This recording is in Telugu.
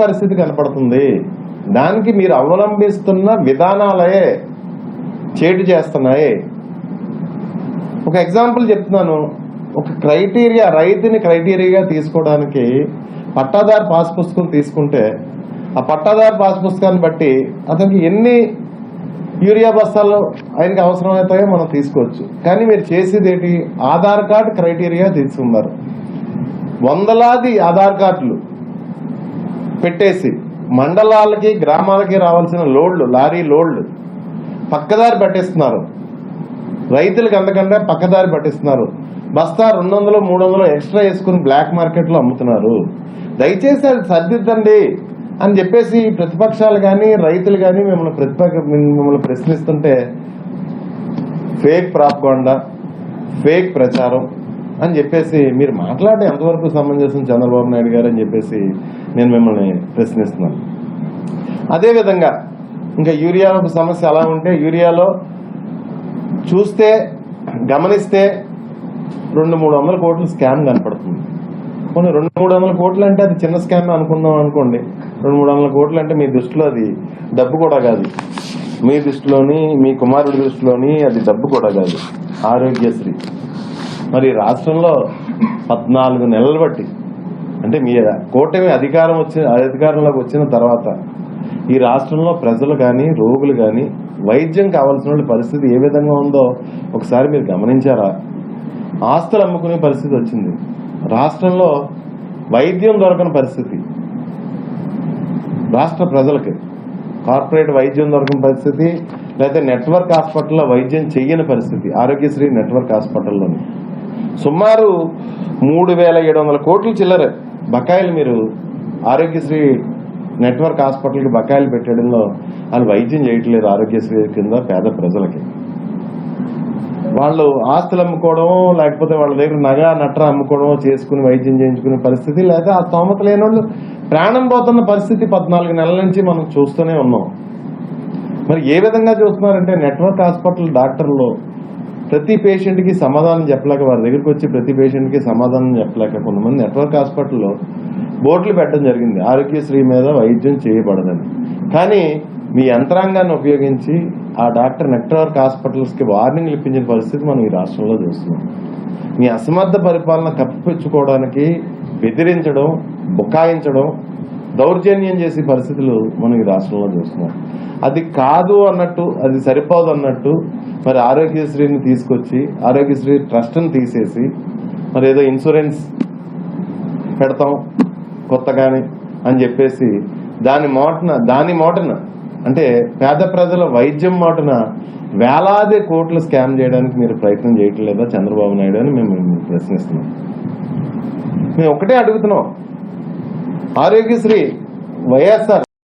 పరిస్థితి కనపడుతుంది. దానికి మీరు అవలంబిస్తున్న విధానాలే చేటు చేస్తున్నాయి. ఒక ఎగ్జాంపుల్ చెప్తున్నాను. ఒక క్రైటీరియా రైతుని క్రైటీరియాగా తీసుకోవడానికి పట్టాదారు పాస్ పుస్తకం తీసుకుంటే ఆ పట్టాదారు పాస్ పుస్తకాన్ని బట్టి అతనికి ఎన్ని యూరియా బస్తాలు ఆయనకి అవసరమవుతాయో మనం తీసుకోవచ్చు. కానీ మీరు చేసేది ఏంటి ఆధార్ కార్డు క్రైటీరియా తీసుకున్నారు. వందలాది ఆధార్ కార్డులు. పెట్టేసి మండలాలకి గ్రామాలకి రావాల్సిన లోడ్లు లారీ లోడ్లు పక్కదారి పట్టిస్తున్నారు. రైతులకు అందకంటే పక్కదారి పట్టిస్తున్నారు. బస్తా రెండు వందలు మూడు వందలు ఎక్స్ట్రా వేసుకుని బ్లాక్ మార్కెట్లో అమ్ముతున్నారు. దయచేసి అది సర్దిద్దండి అని చెప్పేసి ప్రతిపక్షాలు కానీ రైతులు కానీ మిమ్మల్ని ప్రతిపక్ష మిమ్మల్ని ప్రశ్నిస్తుంటే ఫేక్ ప్రాపగాండా ఫేక్ ప్రచారం అని చెప్పేసి మీరు మాట్లాడే ఎంతవరకు సమంజసం చంద్రబాబు నాయుడు గారు అని చెప్పేసి నేను మిమ్మల్ని ప్రశ్నిస్తున్నాను. అదేవిధంగా ఇంకా యూరియా సమస్య ఎలా ఉంటే యూరియాలో చూస్తే గమనిస్తే రెండు మూడు వందల కోట్లు స్కామ్ కనపడుతుంది. కొన్ని రెండు మూడు వందల కోట్లు అంటే అది చిన్న స్కామ్ అనుకుందాం అనుకోండి. రెండు మూడు వందల కోట్లు అంటే మీ దృష్టిలో అది డబ్బు కూడా కాదు. మీ దృష్టిలోని మీ కుమారుడి దృష్టిలోని అది డబ్బు కూడా కాదు. ఆరోగ్యశ్రీ. మరి రాష్ట్రంలో పద్నాలుగు నెలలు బట్టి అంటే మీ కూటమి అధికారం వచ్చిన అధికారంలోకి వచ్చిన తర్వాత ఈ రాష్ట్రంలో ప్రజలు కానీ రోగులు కానీ వైద్యం కావాల్సిన పరిస్థితి ఏ విధంగా ఉందో ఒకసారి మీరు గమనించారా? ఆస్తులు అమ్ముకునే పరిస్థితి వచ్చింది. రాష్ట్రంలో వైద్యం దొరకని పరిస్థితి. రాష్ట్ర ప్రజలకి కార్పొరేట్ వైద్యం దొరకని పరిస్థితి లేకపోతే నెట్వర్క్ హాస్పిటల్లో వైద్యం చెయ్యని పరిస్థితి ఆరోగ్యశ్రీ నెట్వర్క్ హాస్పిటల్లోని. సుమారు మూడు వేల ఏడు వందల కోట్లు చిల్లర. బకాయిలు మీరు ఆరోగ్యశ్రీ నెట్వర్క్ హాస్పిటల్కి బకాయిలు పెట్టడంలో వాళ్ళు వైద్యం చేయట్లేదు ఆరోగ్యశ్రీ కింద పేద ప్రజలకి. వాళ్ళు ఆస్తులు అమ్ముకోవడం లేకపోతే వాళ్ళ దగ్గర నగ నట్ర అమ్ముకోవడం చేసుకుని వైద్యం చేయించుకునే పరిస్థితి లేదా ఆ స్తోమత లేని వాళ్ళు ప్రాణం పోతున్న పరిస్థితి పద్నాలుగు నెలల నుంచి మనం చూస్తూనే ఉన్నాం. మరి ఏ విధంగా చూస్తున్నారంటే నెట్వర్క్ హాస్పిటల్ డాక్టర్లు ప్రతి పేషెంట్కి సమాధానం చెప్పలేక వారి దగ్గరికి వచ్చి ప్రతి పేషెంట్కి సమాధానం చెప్పలేక కొంతమంది నెట్వర్క్ హాస్పిటల్లో బోర్డులు పెట్టడం జరిగింది. ఆరోగ్యశ్రీ మీద వైద్యం చేయబడదని. కానీ మీ యంత్రాంగాన్ని ఉపయోగించి ఆ డాక్టర్ నెట్వర్క్ హాస్పిటల్స్కి వార్నింగ్లు ఇప్పించిన పరిస్థితి మనం ఈ రాష్ట్రంలో చూస్తున్నాం. మీ అసమర్థ పరిపాలన కప్పిపుచ్చుకోవడానికి బెదిరించడం బుకాయించడం దౌర్జన్యం చేసే పరిస్థితులు మనం ఈ రాష్ట్రంలో చూస్తున్నాం. అది కాదు అన్నట్టు అది సరిపోదు అన్నట్టు మరి ఆరోగ్యశ్రీని తీసుకొచ్చి ఆరోగ్యశ్రీ ట్రస్ట్ని తీసేసి మరి ఏదో ఇన్సూరెన్స్ పెడతాం కొత్తగాని అని చెప్పేసి దాని మోటన దాని మోటన అంటే పేద ప్రజల వైద్యం మాటన వేలాది కోట్లు స్కామ్ చేయడానికి మీరు ప్రయత్నం చేయట్లేదా చంద్రబాబు నాయుడు అని మేము ప్రశ్నిస్తున్నాం. మేము ఒకటే అడుగుతున్నాం. ఆరోగ్యశ్రీ వైఎస్ఆర్